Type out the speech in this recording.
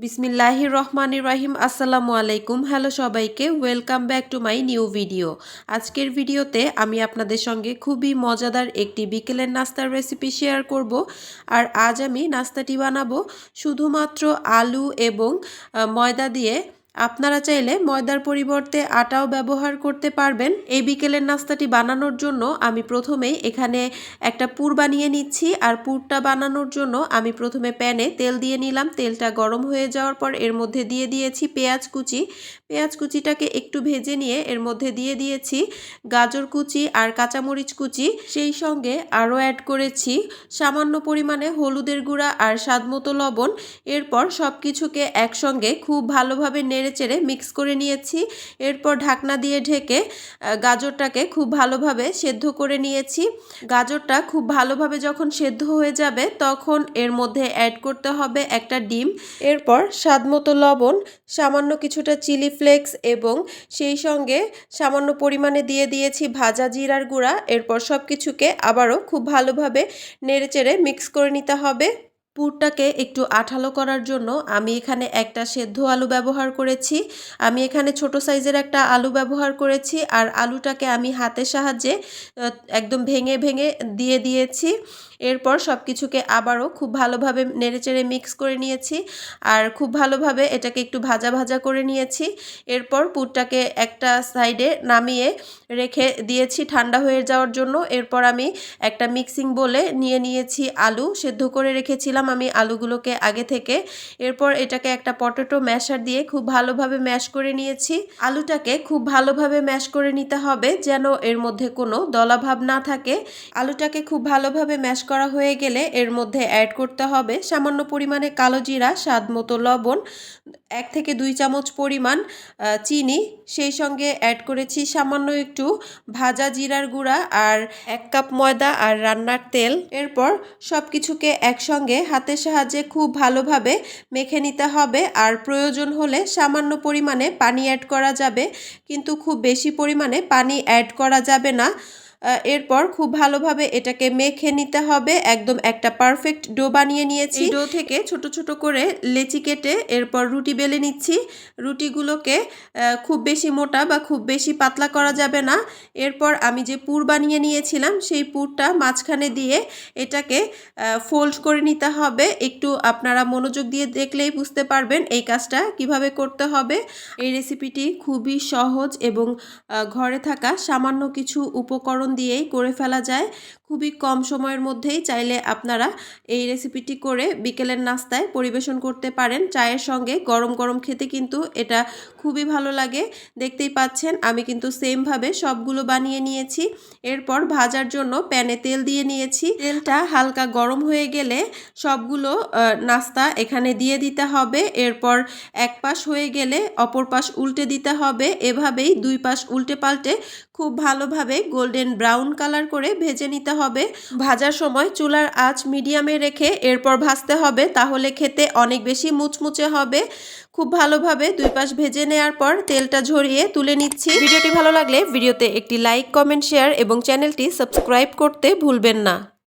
বিসমিল্লাহির রহমান রাহিম, আসসালামু আলাইকুম। হ্যালো সবাইকে welcome back to my new video আজকের ভিডিওতে আমি আপনাদের সঙ্গে খুবই মজাদার একটি বিকেলের নাস্তার রেসিপি শেয়ার করব। আর আজ আমি নাস্তাটি বানাবো শুধুমাত্র আলু এবং ময়দা দিয়ে আপনারা চাইলে ময়দার পরিবর্তে আটাও ব্যবহার করতে পারবেন। এই বিকেলের নাস্তাটি বানানোর জন্য আমি প্রথমেই এখানে একটা পুর বানিয়ে নিচ্ছি আর পুরটা বানানোর জন্য আমি প্রথমে প্যানে তেল দিয়ে নিলাম। তেলটা গরম হয়ে যাওয়ার পর এর মধ্যে দিয়ে দিয়েছি পেঁয়াজ কুচি। পেঁয়াজ কুচিটাকে একটু ভেজে নিয়ে এর মধ্যে দিয়ে দিয়েছি গাজর কুচি আর কাঁচামরিচ কুচি। সেই সঙ্গে আরও অ্যাড করেছি সামান্য পরিমাণে হলুদের গুঁড়া আর স্বাদমতো লবণ। এরপর সব কিছুকে একসঙ্গে খুব ভালোভাবে নেড়েচেড়ে মিক্স করে নিয়েছি। এরপর ঢাকনা দিয়ে ঢেকে গাজরটাকে খুব ভালোভাবে সেদ্ধ করে নিয়েছি। গাজরটা খুব ভালোভাবে যখন সেদ্ধ হয়ে যাবে, তখন এর মধ্যে অ্যাড করতে হবে একটা ডিম। এরপর স্বাদমতো লবণ, সামান্য কিছুটা চিলি ফ্লেক্স এবং সেই সঙ্গে সামান্য পরিমাণে দিয়ে দিয়েছি ভাজা জিরার গুঁড়া। এরপর সব কিছুকে আবারও খুব ভালোভাবে নেড়েচেড়ে মিক্স করে নিতে হবে। পুরটাকে একটু আঠালো করার জন্য আমি এখানে একটা সেদ্ধ আলু ব্যবহার করেছি। আমি এখানে ছোট সাইজের একটা আলু ব্যবহার করেছি আর আলুটাকে আমি হাতের সাহায্যে একদম ভেঙে ভেঙে দিয়ে দিয়েছি। এরপর সব কিছুকে আবারও খুব ভালোভাবে নেড়েচেড়ে মিক্স করে নিয়েছি। আর খুব ভালোভাবে এটাকে একটু ভাজা ভাজা করে নিয়েছি। এরপর পুরটাকে একটা সাইডে নামিয়ে রেখে দিয়েছি ঠান্ডা হয়ে যাওয়ার জন্য। এরপর আমি একটা মিক্সিং বলে নিয়ে নিয়েছি আলু। সেদ্ধ করে রেখেছিলাম আমি আলুগুলোকে আগে থেকে। এরপর এটাকে একটা পটেটো ম্যাশার দিয়ে খুব ভালোভাবে ম্যাশ করে নিয়েছি। আলুটাকে খুব ভালোভাবে ম্যাশ করে নিতে হবে যেন এর মধ্যে কোনো দলাভাব না থাকে। আলুটাকে খুব ভালোভাবে ম্যাশ করা হয়ে গেলে এর মধ্যে অ্যাড করতে হবে সামান্য পরিমাণে কালো জিরা, স্বাদ মতো লবণ, এক থেকে দুই চামচ পরিমাণ চিনি। সেই সঙ্গে অ্যাড করেছি সামান্য একটু ভাজা জিরার গুঁড়া আর এক কাপ ময়দা আর রান্নার তেল। এরপর সব কিছুকে একসঙ্গে হাতের সাহায্যে খুব ভালোভাবে মেখে নিতে হবে। আর প্রয়োজন হলে সামান্য পরিমাণে পানি অ্যাড করা যাবে, কিন্তু খুব বেশি পরিমাণে পানি অ্যাড করা যাবে না। এরপর খুব ভালোভাবে এটাকে মেখে নিতে হবে। একদম একটা পারফেক্ট ডো বানিয়ে নিয়েছি। ডো থেকে ছোট ছোট করে লেচি কেটে এরপর রুটি বেলে নিচ্ছি। রুটিগুলোকে খুব বেশি মোটা বা খুব বেশি পাতলা করা যাবে না। এরপর আমি যে পুর বানিয়ে নিয়েছিলাম, সেই পুরটা মাঝখানে দিয়ে এটাকে ফোল্ড করে নিতে হবে। একটু আপনারা মনোযোগ দিয়ে দেখলেই বুঝতে পারবেন এই কাজটা কীভাবে করতে হবে। এই রেসিপিটি খুবই সহজ এবং ঘরে থাকা সামান্য কিছু উপকরণ দিয়েই করে ফেলা যায়। খুবই কম সময়ের মধ্যেই চাইলে আপনারা এই রেসিপিটি করে বিকেলের নাস্তায় পরিবেশন করতে পারেন। চায়ের সঙ্গে গরম গরম খেতে কিন্তু এটা খুবই ভালো লাগে। দেখতেই পাচ্ছেন, আমি কিন্তু সেমভাবে সবগুলো বানিয়ে নিয়েছি। এরপর ভাজার জন্য প্যানে তেল দিয়ে নিয়েছি। তেলটা হালকা গরম হয়ে গেলে সবগুলো নাস্তা এখানে দিয়ে দিতে হবে। এরপর এক পাশ হয়ে গেলে অপর পাশ উল্টে দিতে হবে। এভাবেই দুই পাশ উল্টে পাল্টে খুব ভালোভাবে গোল্ডেন ব্রাউন কালার করে ভেজে নিতে হবে। ভাজার সময় চুলার আঁচ মিডিয়ামে রেখে এরপর ভাজতে হবে, তাহলে খেতে অনেক বেশি মুচমুচে হবে। খুব ভালোভাবে দুই পাশ ভেজে নেওয়ার পর তেলটা ঝরিয়ে তুলে নিচ্ছি। ভিডিওটি ভালো লাগলে ভিডিওতে একটি লাইক, কমেন্ট, শেয়ার এবং চ্যানেলটি সাবস্ক্রাইব করতে ভুলবেন না।